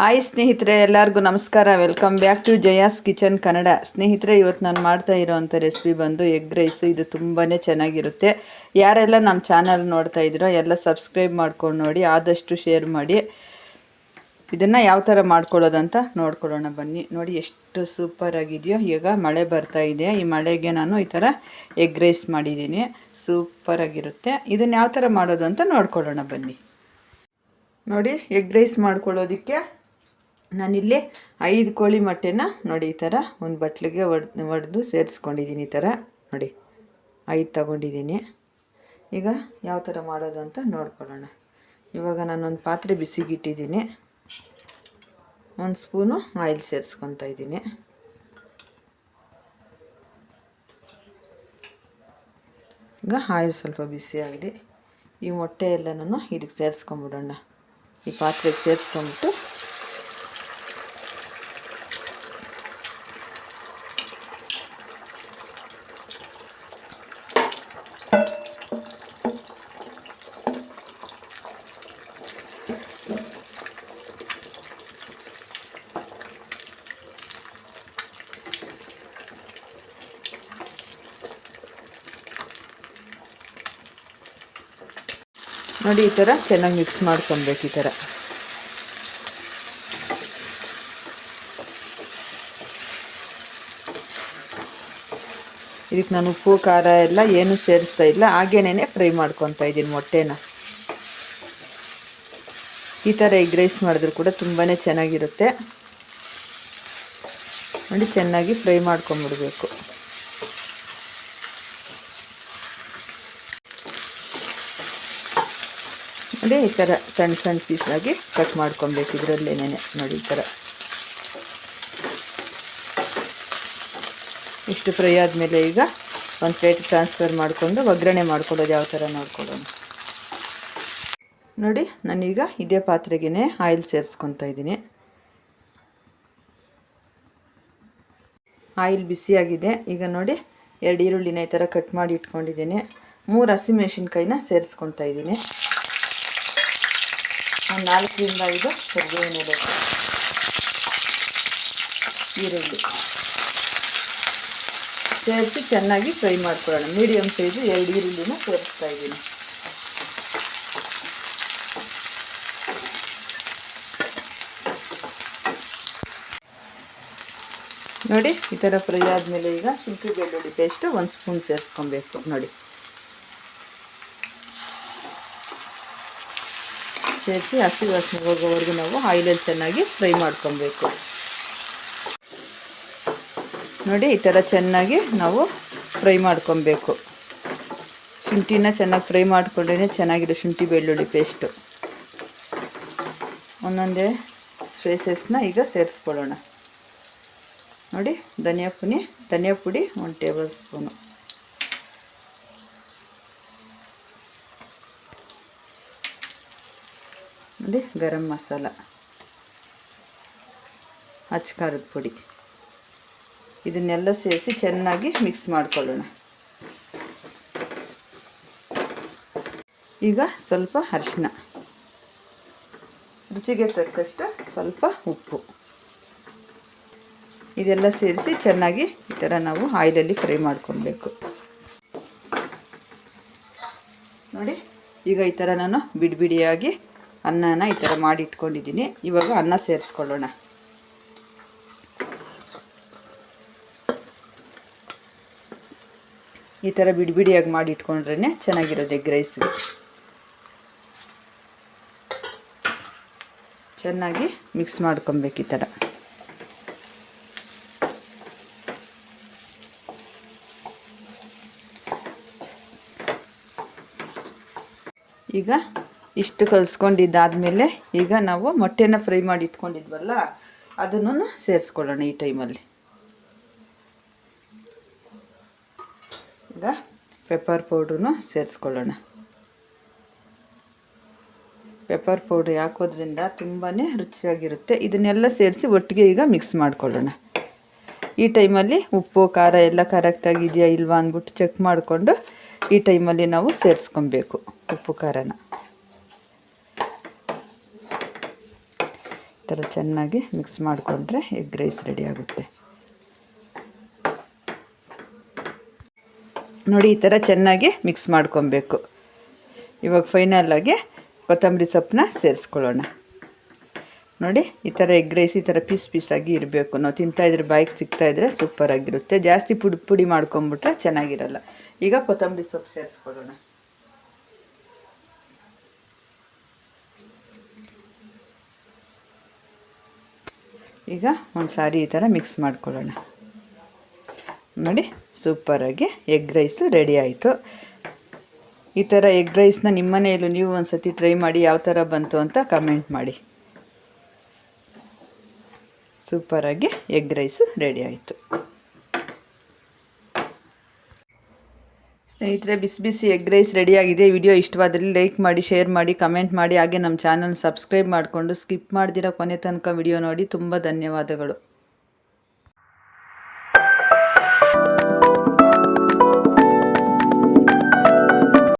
Hi ಸ್ನೇಹಿತರೆ, ಎಲ್ಲರಿಗೂ ನಮಸ್ಕಾರ. Welcome back to Jaya's kitchen Kannada ಸ್ನೇಹಿತರೆ, ಇವತ್ತು ನಾನು ಮಾಡ್ತಾ ಇರೋವಂಥ ರೆಸಿಪಿ ಬಂದು ಎಗ್ ರೈಸು ಇದು ತುಂಬಾ ಚೆನ್ನಾಗಿರುತ್ತೆ. ಯಾರೆಲ್ಲ ನಮ್ಮ ಚಾನಲ್ ನೋಡ್ತಾ ಇದ್ದೀರೋ, ಎಲ್ಲ ಸಬ್ಸ್ಕ್ರೈಬ್ ಮಾಡ್ಕೊಂಡು ನೋಡಿ, ಆದಷ್ಟು ಶೇರ್ ಮಾಡಿ. ಇದನ್ನು ಯಾವ ಥರ ಮಾಡ್ಕೊಳ್ಳೋದಂತ ನೋಡ್ಕೊಳ್ಳೋಣ. ಬನ್ನಿ. ನೋಡಿ, ಎಷ್ಟು ಸೂಪರ್ ಆಗಿದೆಯೋ, ಈಗ ಮಳೆ ಬರ್ತಾ ಇದೆ. ಈ ಮಳೆಗೆ ನಾನು ಈ ಥರ ಎಗ್ ರೈಸ್ ಮಾಡಿದ್ದೀನಿ. ಸೂಪರ್ ಆಗಿರುತ್ತೆ. ಇದನ್ನು ಯಾವ ಥರ ಮಾಡೋದು ಅಂತ ನೋಡ್ಕೊಳ್ಳೋಣ. ಬನ್ನಿ. ನೋಡಿ ಎಗ್ ರೈಸ್ ಮಾಡ್ಕೊಳ್ಳೋದಕ್ಕೆ ನಾನಿಲ್ಲಿ ಐದು ಕೋಳಿ ಮೊಟ್ಟೆನ ನೋಡಿ ಈ ಥರ ಒಂದು ಬಟ್ಲಿಗೆ ಒಡ್, ಒಡೆದು ಸೇರಿಸ್ಕೊಂಡಿದ್ದೀನಿ ಈ ಥರ. ನೋಡಿ, ಐದು ತಗೊಂಡಿದ್ದೀನಿ. ಈಗ ಯಾವ ಥರ ಮಾಡೋದು ಅಂತ ನೋಡ್ಕೊಳ್ಳೋಣ. ಇವಾಗ ನಾನೊಂದು ಪಾತ್ರೆ ಬಿಸಿಗಿಟ್ಟಿದ್ದೀನಿ. ಒಂದು ಸ್ಪೂನು ಆಯಿಲ್ ಸೇರಿಸ್ಕೊತಾ ಇದ್ದೀನಿ. ಈಗ ಆಯಿಲ್ ಸ್ವಲ್ಪ ಬಿಸಿ ಈ ಮೊಟ್ಟೆ ಎಲ್ಲನೂ ಇದಕ್ಕೆ ಸೇರಿಸ್ಕೊಂಬಿಡೋಣ. ಈ ಪಾತ್ರೆಗೆ ಸೇರಿಸ್ಕೊಂಬಿಟ್ಟು ನೋಡಿ, ಈ ಥರ ಚೆನ್ನಾಗಿ ಮಿಕ್ಸ್ ಮಾಡ್ಕೊಬೇಕು ಈ ಥರ ಇದಕ್ಕೆ ನಾನು ಉಪ್ಪು, ಖಾರ ಎಲ್ಲ ಏನು ಸೇರಿಸ್ತಾ ಇಲ್ಲ. ಹಾಗೇನೇ ಫ್ರೈ ಮಾಡ್ಕೊತಾ ಇದ್ದೀನಿ ಮೊಟ್ಟೆನ. ಈ ಥರ ಎಗ್ ರೈಸ್ ಮಾಡಿದ್ರು ಕೂಡ ತುಂಬಾ ಚೆನ್ನಾಗಿರುತ್ತೆ. ನೋಡಿ, ಚೆನ್ನಾಗಿ ಫ್ರೈ ಮಾಡ್ಕೊಂಬಿಡ್ಬೇಕು. ಈ ಥರ ಸಣ್ಣ ಸಣ್ಣ ಪೀಸಾಗಿ ಕಟ್ ಮಾಡ್ಕೊಬೇಕು ಇದರಲ್ಲೇನೆ ನೋಡಿ ಈ ಥರ. ಇಷ್ಟು ಫ್ರೈ ಆದಮೇಲೆ ಈಗ ಒಂದು ಪ್ಲೇಟ್ ಟ್ರಾನ್ಸ್ಫರ್ ಮಾಡಿಕೊಂಡು ಒಗ್ಗರಣೆ ಮಾಡ್ಕೊಳ್ಳೋದು ಯಾವ ಥರ ನೋಡ್ಕೊಳ್ಳೋಣ. ನೋಡಿ, ನಾನೀಗ ಇದೇ ಪಾತ್ರೆಗೆ ಆಯಿಲ್ ಸೇರಿಸ್ಕೊತಾ ಇದ್ದೀನಿ. ಆಯಿಲ್ ಬಿಸಿಯಾಗಿದೆ ಈಗ ನೋಡಿ, ಎರಡು ಈರುಳ್ಳಿನ ಈ ಥರ ಕಟ್ ಮಾಡಿ ಇಟ್ಕೊಂಡಿದ್ದೀನಿ. ಮೂರು ಹಸಿಮೆಣಸಿನ್ಕಾಯಿನ ಸೇರಿಸ್ಕೊತಾ ಇದ್ದೀನಿ. ಒಂದು ನಾಲ್ಕರಿಂದ ಐದು ಕರಿಬೇವಿನ ಬೇಕು. ಈರುಳ್ಳಿ. ಸೇರಿಸಿ ಚೆನ್ನಾಗಿ ಫ್ರೈ ಮಾಡ್ಕೊಳ್ಳೋಣ. ಮೀಡಿಯಮ್ ಸೈಜು ಎರಡು ಈರುಳ್ಳಿನ ಸೇರಿಸ್ತಾ ಇದ್ದೀನಿ. ನೋಡಿ, ಈ ಥರ ಫ್ರೈ ಆದಮೇಲೆ ಈಗ ಶುಂಠಿ ಬೆಳ್ಳುಳ್ಳಿ ಪೇಸ್ಟು ಒಂದು ಸ್ಪೂನ್ ಸೇರಿಸ್ಕೊಬೇಕು. ನೋಡಿ. ಸೇರಿಸಿ ಹಸಿ ವಾಸನೆ ಹೋಗೋವರೆಗೂ ನಾವು ಆಯಿಲಲ್ಲಿ ಚೆನ್ನಾಗಿ ಫ್ರೈ ಮಾಡ್ಕೊಬೇಕು. ನೋಡಿ, ಈ ಥರ ಚೆನ್ನಾಗಿ ನಾವು ಫ್ರೈ ಮಾಡ್ಕೊಬೇಕು. ಶುಂಠಿನ ಚೆನ್ನಾಗಿ ಫ್ರೈ ಮಾಡಿಕೊಂಡ್ರೆ ಚೆನ್ನಾಗಿದೆ ಶುಂಠಿ ಬೆಳ್ಳುಳ್ಳಿ ಪೇಸ್ಟು ಒಂದೊಂದೇ ಸ್ಪೇಸಸ್ನ ಈಗ ಸೇರಿಸ್ಕೊಳ್ಳೋಣ. ನೋಡಿ, ಧನಿಯಾ ಪುನಿ, ಧನಿಯಾ ಪುಡಿ, ಒಂದು ಟೇಬಲ್ ಸ್ಪೂನು ನೋಡಿ ಗರಂ ಮಸಾಲ ಅಚ್ಚ ಖಾರದ ಪುಡಿ. ಇದನ್ನೆಲ್ಲ ಸೇರಿಸಿ ಚೆನ್ನಾಗಿ ಮಿಕ್ಸ್ ಮಾಡ್ಕೊಳ್ಳೋಣ. ಈಗ ಸ್ವಲ್ಪ ಅರಿಶಿನ ರುಚಿಗೆ ತಕ್ಕಷ್ಟು ಸ್ವಲ್ಪ ಉಪ್ಪು. ಇದೆಲ್ಲ ಸೇರಿಸಿ ಚೆನ್ನಾಗಿ ಈ ಥರ ನಾವು ಆಯಿಲಲ್ಲಿ ಫ್ರೈ ಮಾಡ್ಕೊಬೇಕು ನೋಡಿ, ಈಗ ಈ ಥರ ನಾನು ಬಿಡಿ ಬಿಡಿಯಾಗಿ ಅನ್ನನ ಈ ಥರ ಮಾಡಿ ಇಟ್ಕೊಂಡಿದ್ದೀನಿ. ಇವಾಗ ಅನ್ನ ಸೇರಿಸ್ಕೊಳ್ಳೋಣ. ಈ ಥರ ಬಿಡಿ ಬಿಡಿಯಾಗಿ ಮಾಡಿ ಇಟ್ಕೊಂಡ್ರೇ ಚೆನ್ನಾಗಿರೋದು ಎಗ್ ರೈಸ್ಗೆ ಚೆನ್ನಾಗಿ ಮಿಕ್ಸ್ ಮಾಡ್ಕೊಬೇಕು ಈ ಥರ ಈಗ ಇಷ್ಟು ಕಲಿಸ್ಕೊಂಡಿದ್ದಾದಮೇಲೆ ಈಗ ನಾವು ಮೊಟ್ಟೆನ ಫ್ರೈ ಮಾಡಿ ಇಟ್ಕೊಂಡಿದ್ವಲ್ಲ ಅದನ್ನು ಸೇರಿಸ್ಕೊಳ್ಳೋಣ ಈ ಟೈಮಲ್ಲಿ. ಈಗ ಪೆಪ್ಪರ್ ಪೌಡ್ರೂ ಸೇರಿಸ್ಕೊಳ್ಳೋಣ. ಪೆಪ್ಪರ್ ಪೌಡ್ರ್ ಹಾಕೋದ್ರಿಂದ ತುಂಬಾ ರುಚಿಯಾಗಿರುತ್ತೆ. ಇದನ್ನೆಲ್ಲ ಸೇರಿಸಿ ಒಟ್ಟಿಗೆ ಈಗ ಮಿಕ್ಸ್ ಮಾಡ್ಕೊಳ್ಳೋಣ. ಈ ಟೈಮಲ್ಲಿ ಉಪ್ಪು, ಖಾರ ಎಲ್ಲ ಕರೆಕ್ಟಾಗಿದೆಯಾ ಇಲ್ವಾ ಅಂದ್ಬಿಟ್ಟು ಚೆಕ್ ಮಾಡಿಕೊಂಡು ಈ ಟೈಮಲ್ಲಿ ನಾವು ಸೇರಿಸ್ಕೊಬೇಕು ಉಪ್ಪು, ಖಾರನ. ಥರ ಚೆನ್ನಾಗಿ ಮಿಕ್ಸ್ ಮಾಡಿಕೊಂಡ್ರೆ ಎಗ್ ರೈಸ್ ರೆಡಿ ಆಗುತ್ತೆ. ನೋಡಿ ಈ ಥರ ಚೆನ್ನಾಗಿ ಮಿಕ್ಸ್ ಮಾಡ್ಕೊಬೇಕು. ಇವಾಗ ಫೈನಲಾಗಿ ಕೊತ್ತಂಬರಿ ಸೊಪ್ಪನ್ನ ಸೇರಿಸ್ಕೊಳ್ಳೋಣ. ನೋಡಿ ಈ ಥರ ಎಗ್ ರೈಸ್ ಈ ಥರ ಪೀಸ್ ಪೀಸಾಗಿ ಇರಬೇಕು. ನಾವು ತಿಂತಾಯಿದ್ರೆ ಬಾಯಿಗೆ ಸಿಗ್ತಾಯಿದ್ರೆ ಸೂಪರಾಗಿರುತ್ತೆ. ಜಾಸ್ತಿ ಪುಡಿ ಪುಡಿ ಮಾಡ್ಕೊಂಬಿಟ್ರೆ ಚೆನ್ನಾಗಿರಲ್ಲ. ಈಗ ಕೊತ್ತಂಬರಿ ಸೊಪ್ಪು ಸೇರಿಸ್ಕೊಳ್ಳೋಣ. ಈಗ ಒಂದು ಸಾರಿ ಈ ಥರ ಮಿಕ್ಸ್ ಮಾಡ್ಕೊಳ್ಳೋಣ. ನೋಡಿ, ಸೂಪರಾಗಿ ಎಗ್ ರೈಸು ರೆಡಿ ಆಯಿತು. ಈ ಥರ ಎಗ್ ರೈಸ್ನ ನಿಮ್ಮ ಮನೆಯಲ್ಲೂ ನೀವು ಒಂದು ಸತಿ ಟ್ರೈ ಮಾಡಿ ಯಾವ ಥರ ಬಂತು ಅಂತ ಕಮೆಂಟ್ ಮಾಡಿ. ಸೂಪರಾಗಿ ಎಗ್ ರೈಸು ರೆಡಿ ಆಯಿತು. ಸ್ನೇಹಿತರೆ, ಬಿಸಿ ಬಿಸಿ ಎಗ್ ರೈಸ್ ರೆಡಿಯಾಗಿದೆ. ವಿಡಿಯೋ ಇಷ್ಟವಾದಲ್ಲಿ ಲೈಕ್ ಮಾಡಿ, ಶೇರ್ ಮಾಡಿ, ಕಮೆಂಟ್ ಮಾಡಿ. ಹಾಗೆ ನಮ್ಮ ಚಾನಲ್ ಸಬ್ಸ್ಕ್ರೈಬ್ ಮಾಡಿಕೊಂಡು ಸ್ಕಿಪ್ ಮಾಡ್ದಿರೋ ಕೊನೆ ತನಕ ವಿಡಿಯೋ ನೋಡಿ. ತುಂಬ ಧನ್ಯವಾದಗಳು.